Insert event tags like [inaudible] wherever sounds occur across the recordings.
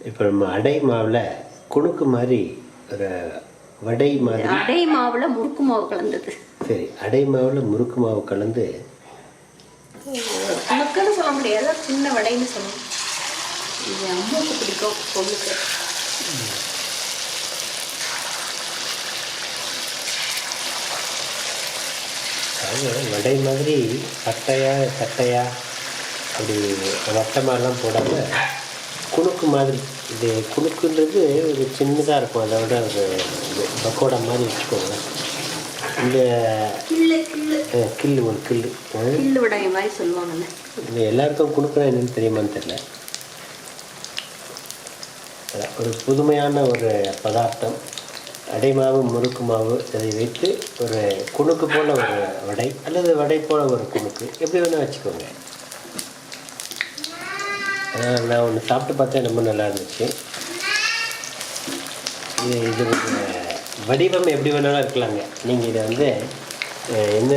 இப்போ நம்ம அடை மாவில் குணுக்கு மாதிரி ஒரு வடை மாதிரி அடை மாவுல முறுக்கு மாவு கலந்தது. சரி அடை மாவில் முறுக்கு மாவு கலந்து முறுக்குன்னு சொல்ல முடியாது. சின்ன வடைன்னு சொல்லணும் இது அம்மாவுக்கு பிடிக்கும் பொண்ணுக்கு வடை மாதிரி சட்டையா சட்டையா அப்படி வட்டமாலாம் போடாமல் குணுக்கு மாதிரி இது குணுக்குன்றது ஒரு சின்னதாக இருக்கும். அதோட ஒரு இது பக்கோடா மாதிரி வச்சுக்கோங்க இந்த கில்லு ஒரு கில்லு. கில்லு வடை மாதிரி சொல்லுவாங்கல்ல. இது எல்லாருக்கும் குணுக்குனா என்னன்னு தெரியுமான்னு தெரியல. ஒரு புதுமையான ஒரு பதார்த்தம். அடை மாவு முறுக்கு மாவு இதை வைத்து ஒரு குணுக்கு போல ஒரு வடை அல்லது வடை போல ஒரு குணுக்கு. எப்படி வேணால் வச்சுக்கோங்க. நான் ஒன்று சாப்பிட்டு பார்த்தேன் ரொம்ப நல்லா இருந்துச்சு. இது இது வடிவம் எப்படி வேணாலும் இருக்கலாங்க. நீங்கள் இதை வந்து என்ன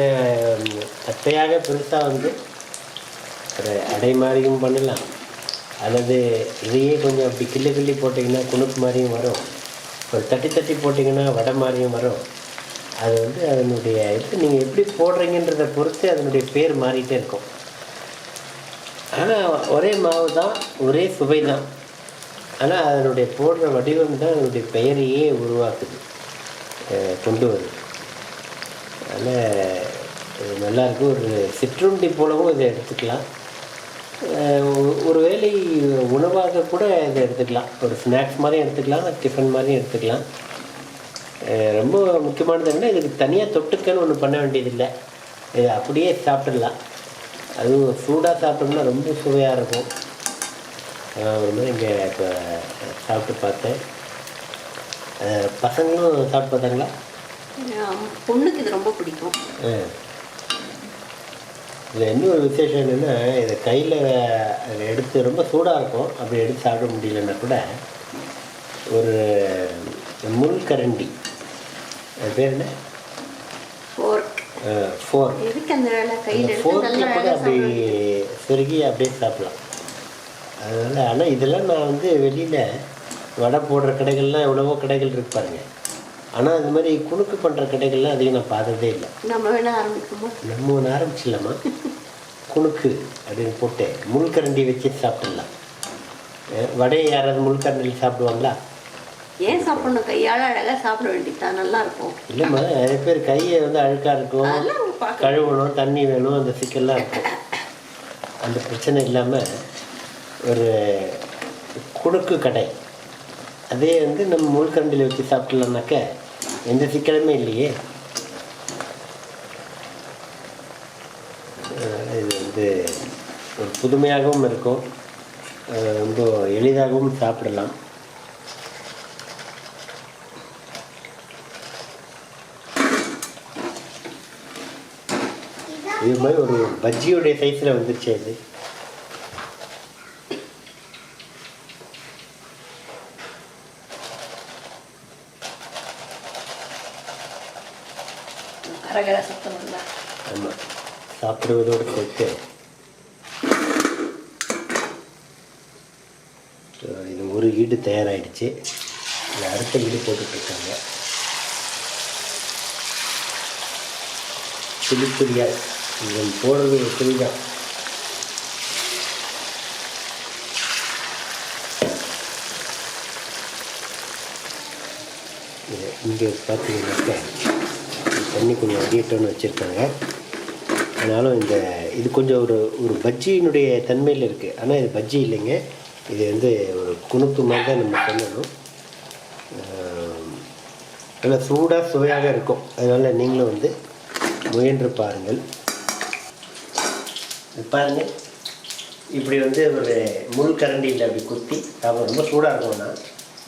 தட்டையாக பெருசாக வந்து ஒரு அடை மாதிரியும் பண்ணலாம். அல்லது இதையே கொஞ்சம் அப்படி கிள்ளி கிள்ளி போட்டிங்கன்னா குணுக்கு மாதிரியும் வரும். ஒரு தட்டி தட்டி போட்டிங்கன்னா வடை மாதிரியும் வரும். அது வந்து அதனுடைய இது நீங்கள் எப்படி போடுறீங்கன்றதை பொறுத்து அதனுடைய பேர் மாறிட்டே இருக்கும். ஆனால் ஒரே மாவு தான் ஒரே சுவை தான் ஆனால் அதனுடைய போடுற வடிவம் தான் அதனுடைய பெயரையே உருவாக்குது. கொண்டு வருது. அதனால் இது நல்லாயிருக்கும் ஒரு சிற்றுண்டி போலவும் இதை எடுத்துக்கலாம். ஒருவேளை உணவாக கூட இதை எடுத்துக்கலாம். ஒரு ஸ்நாக்ஸ் மாதிரியும் எடுத்துக்கலாம் டிஃபன் மாதிரியும் எடுத்துக்கலாம். ரொம்ப முக்கியமானது என்ன இதுக்கு தனியாக தொட்டுக்கன்னு ஒன்று பண்ண வேண்டியதில்லை. இதை அப்படியே சாப்பிடலாம். அதுவும் சூடாக சாப்பிட்டோம்னா ரொம்ப சுவையாக இருக்கும். ஒரு மாதிரி இங்கே இப்போ சாப்பிட்டு பார்த்தேன். பசங்களும் சாப்பிட்டு பார்த்தாங்களா? பொண்ணுக்கு இது ரொம்ப பிடிக்கும். இதில் இன்னொரு விசேஷம் என்னென்னா இதை கையில் எடுத்து ரொம்ப சூடாக இருக்கும். அப்படி எடுத்து சாப்பிட முடியலன்னா கூட ஒரு முள் கரண்டி. அது பேர் என்ன? ஃபோர் அந்த ஃபோர்க்கில் கூட அப்படி சொருகி அப்படியே சாப்பிடலாம் அதனால் ஆனால் இதெல்லாம் நான் வந்து வெளியில் வடை போடுற கடைகள்லாம் எவ்வளவோ கடைகள் இருக்கு பாருங்க. ஆனால் இந்த மாதிரி குணுக்கு பண்ணுற கடைகள்லாம் அதிகம் நான் பார்த்ததே இல்லை. நம்ம வேணா ஆரம்பிக்குமா நம்ம ஒன்று ஆரம்பிச்சிடலாமா? குணுக்கு அப்படின்னு போட்டு முள்கரண்டி வச்சு சாப்பிடலாம் [laughs] வடையை யாராவது முள்கரண்டியில் சாப்பிடுவாங்களா? ஏன் சாப்பிடணும்? கையால் அழகாக சாப்பிட வேண்டியதுதான். நல்லா இருக்கும் இல்லைம்மா நிறைய பேர் கையை வந்து அழுக்காக இருக்கும். கழுவணும் தண்ணி வேணும் அந்த சிக்கல்லாம் இருக்கும். அந்த பிரச்சனை இல்லாமல் ஒரு குணுக்கு கடை. அதே வந்து நம்ம முள்கரண்டியில் வச்சு சாப்பிட்லாம்னாக்க எந்த சிக்கலுமே இல்லையே. இது வந்து ஒரு புதுமையாகவும் இருக்கும். ரொம்ப எளிதாகவும் சாப்பிடலாம். இது மாதிரி ஒரு பஜ்ஜியுடைய சைஸில் வந்துருச்சு நல்லா ஆமாம் சாப்பிடுவதோடு சேர்த்து. இது ஒரு ஈடு தயாராகிடுச்சு இது அடுத்த ஈடு போட்டுட்ருக்காங்க. துளி இதன் போடுறது ஒரு தான் இது இங்கே பார்த்தீங்கன்னாக்க தண்ணி கொஞ்சம் அடியட்டோன்னு வச்சுருக்காங்க. ஆனாலும் இந்த இது கொஞ்சம் ஒரு ஒரு பஜ்ஜியினுடைய தன்மையில் இருக்குது ஆனால் இது பஜ்ஜி இல்லைங்க. இது வந்து ஒரு குணுக்கு மாதிரி தான் நம்ம பண்ணணும் நல்லா சூடாக சுவையாக இருக்கும். அதனால் நீங்களும் வந்து முயன்று பாருங்கள். பாருங்கள் இப்படி வந்து ஒரு முள் கரண்டியில் அப்படி குத்தி அவங்க ரொம்ப சூடாக இருக்கும்னா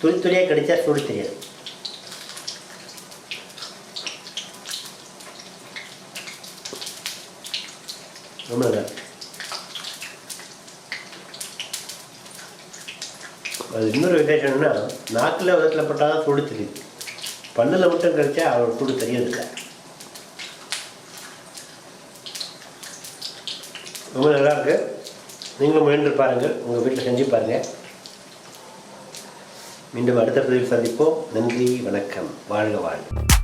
துளி துளியாக கடிச்சா சூடு தெரியாது. ரொம்ப நல்லா அது இன்னொரு விசேஷம் என்னென்னா நாக்கில் விதத்தில் பட்டால் தான் சூடு தெரியுது. பல்லில் மட்டும் கழிச்சா அவர் சூடு தெரியறதில்ல ரொம்ப நல்லா இருக்கு. நீங்களும் முயன்று பாருங்கள். உங்கள் வீட்டில் செஞ்சு பாருங்கள் மீண்டும் அடுத்த பதிவில் சந்திப்போம். நன்றி வணக்கம். வாழ்க வாழ்க.